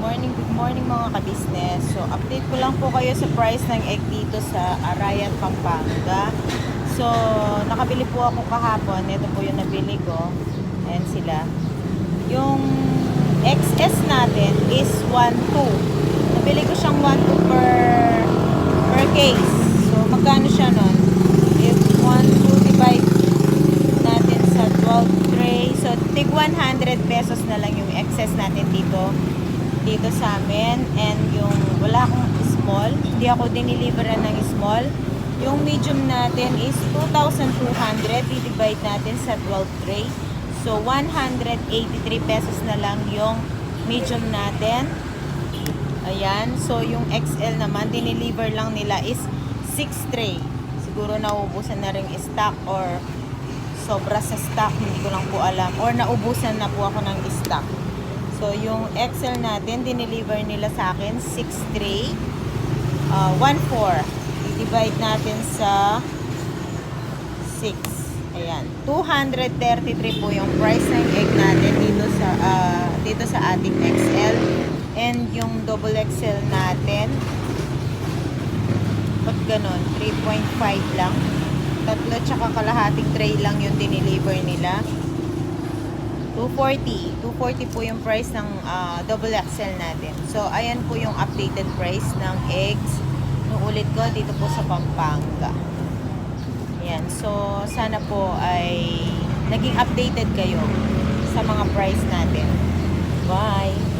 morning, good morning mga ka-business. So, update ko lang po kayo sa price ng egg dito sa Arayan, Pampanga. So, nakabili po ako kahapon. Ito po yung nabili ko. Ayan sila. Yung XS natin is 1.2. Nabili ko siyang 1.2 per, per case. So, magkano siya nun? If 1.2 divide natin sa 12 tray. So, tig 100 pesos na lang yung excess natin dito dito sa amin. And yung wala akong small, hindi ako diniliveran ng small. Yung medium natin is 2,200. I-divide natin sa 12 tray. So, 183 pesos na lang yung medium natin. Ayan. So, yung XL naman, diniliver lang nila is 6 tray. Siguro naubusan na rin stock or sobra sa stock, hindi ko lang po alam. Or naubusan na po ako ng stock. So, yung XL natin, dineliver nila sa akin 6 tray. Uh, 1-4. I-divide natin sa 6. Ayan. 233 po yung price ng egg natin dito sa ah, dito sa ating XL. And yung double XL natin, pag ganun, 3.5 lang. Tatlo tsaka kalahating tray lang yung dineliver nila. 240. 240 po yung price ng ah, double XL natin. So, ayan po yung updated price ng eggs. Nuulit ko dito po sa Pampanga. Ayan. So, sana po ay naging updated kayo sa mga price natin. Bye!